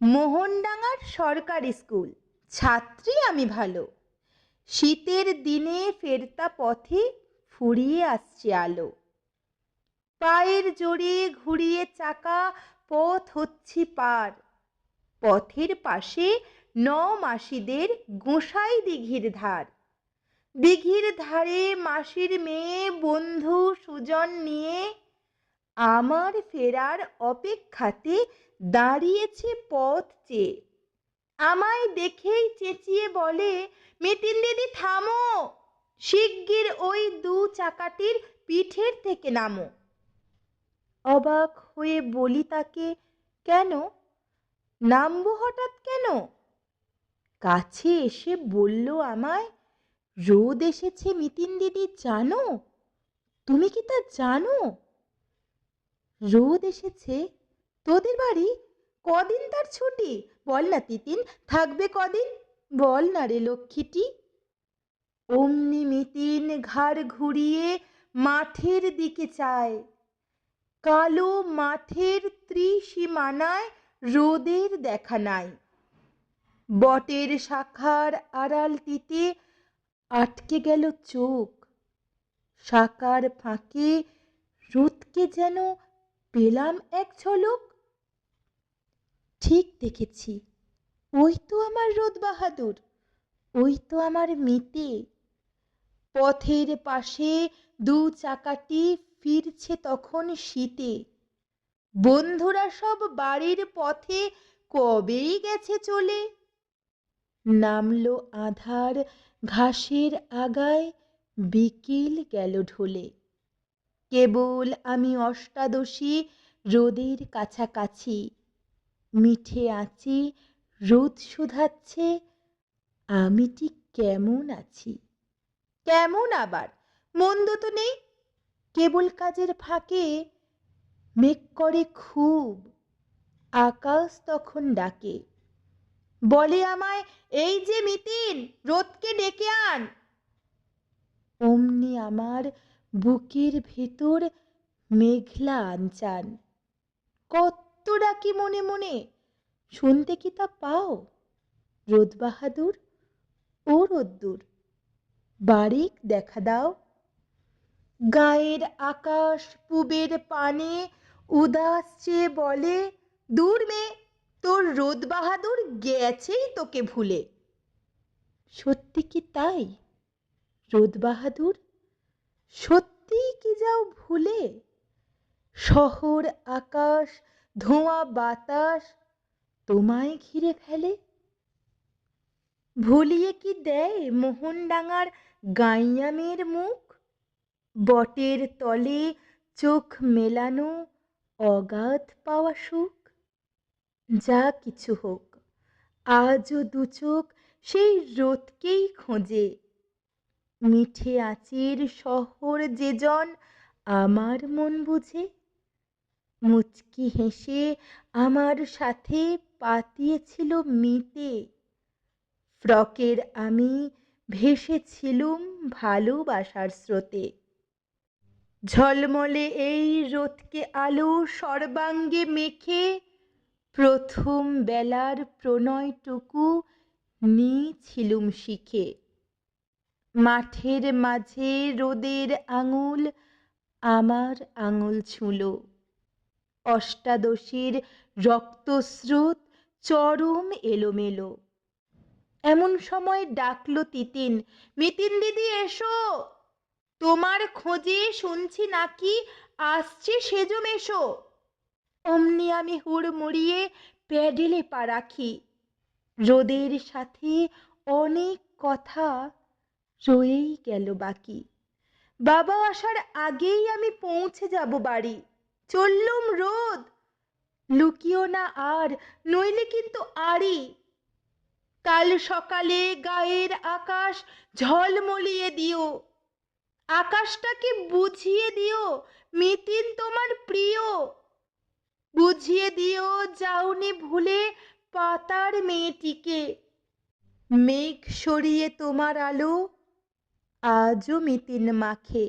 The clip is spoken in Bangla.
মোহনডাঙ্গার সরকারি স্কুল। ছাত্রী আমি ভালো। শীতের দিনে ফেরতা পথে ফুরিয়ে আসছে আলো। পায়ের জোরে ঘুরিয়ে চাকা, পথ হচ্ছি পার। পথের পাশে ন মাসিদের গোঁসাই দিঘির ধার। দিঘির ধারে মাসির মেয়ে, বন্ধু সুজন নিয়ে আমার ফেরার অপেক্ষাতে দাঁড়িয়েছে পথ চেয়ে। আমায় দেখেই চেঁচিয়ে বলে মিতিন দিদি, থামো। শিগগির ওই দু চাকাটির পিঠের থেকে নামো অবাক হয়ে বলি তাকে, কেন? নামবো হঠাৎ কেন কাছে এসে বলল আমায়, রোদ এসেছে মিতিন দিদি, জানো? তুমি কি তা জানো? রোদ এসেছে। তোদের বাড়ি? কদিন তার ছুটি? বল না তিতিন, থাকবে কদিন? বল না রে লক্ষ্মীটি। অমনি মিতিন ঘাড় ঘুরিয়ে মাঠের দিকে চায়। কালো মাঠের ত্রিসীমানায় রোদের দেখা নাই। বটের শাখার আড়ালটিতে আটকে গেল চোখ। শাখার ফাঁকে রোদকে যেন পেলাম এক ঝলক। ঠিক দেখেছি। ওই তো আমার রোদ বাহাদুর, ওই তো আমার মিতে। পথের পাশে দু চাকাটি ফিরছে তখন শীতে। বন্ধুরা সব বাড়ির পথে কবেই গেছে চলে? নামলো আধার ঘাসের আগায়, বিকেল গেল ঢলে। কেবল আমি অষ্টাদশী রোদের কাছাকাছি। মিঠে আছি রোদ শুধাচ্ছে, আমি ঠিক কেমন আছি? কেমন আবার? মন্দ তো নেই। কেবল কাজের ফাঁকে মেঘ করে খুব, আকাশ তখন ডাকে। বলে আমায়, এই যে মিতিন, রোদকে ডেকে আন। অমনি আমার বুকের ভেতর মেঘলা আনচান কত ডাকি মনে মনে শুনতে কি তা পাও? রোদ বাহাদুর ও রোদ্দুর, বারিক দেখা দাও। গায়ের আকাশ পুবের পানে উদাস চেয়ে বলে, দূর মে, তোর রোদ বাহাদুর গেছেই তোকে ভুলে। সত্যি কি তাই? রোদ বাহাদুর সত্যিই কি যাও ভুলে? শহর, আকাশ, ধোঁয়া, বাতাস তোমায় ঘিরে ফেলে? ভুলিয়ে কি দেয় মোহনডাঙার গাইয়ামের মুখ? বটের তলে চোখ মেলানো অগাধ পাওয়া সুখ? যা কিছু হোক, আজও দু চোখ সেই রোদকেই খোঁজে মিঠে আঁচির শহর যেজন, আমার মন বুঝে। মুচকি হেসে আমার সাথে পাতিয়েছিল মিতে। ফ্রকের আমি ভেসেছিলুম ভালোবাসার স্রোতে। ঝলমলে এই রোদকে আলো সর্বাঙ্গে মেখে প্রথম বেলার প্রণয়টুকু নিয়েছিলুম শিখে। মাঠের মাঝে রোদের আঙুল, আমার আঙুল ছুঁলো। অষ্টাদশীর রক্তস্রোত চরম এলোমেলো। এমন সময় ডাকলো তিতিন, মিতিন দিদি, এসো! তোমার খোঁজে শুনছি নাকি? আসছে সেজো মেশো অমনি আমি হুড়মুড়িয়ে প্যাডেলে পা রাখি। রোদের সাথে অনেক কথা রয়েই গেল বাকি। বাবা আসার আগেই আমি পৌঁছে যাব বাড়ি। চললুম রোদ। লুকিও না আর, নইলে কিন্তু আড়ি। কাল সকালে গায়ের আকাশ ঝলমলিয়ে দিও। আকাশটাকে বুঝিয়ে দিও, মিতিন তোমার প্রিয়। বুঝিয়ে দিও যাওনি ভুলে পাতার মেয়েটিকে। মেঘ সরিয়ে তোমার আলো আজও মিতিন মাখে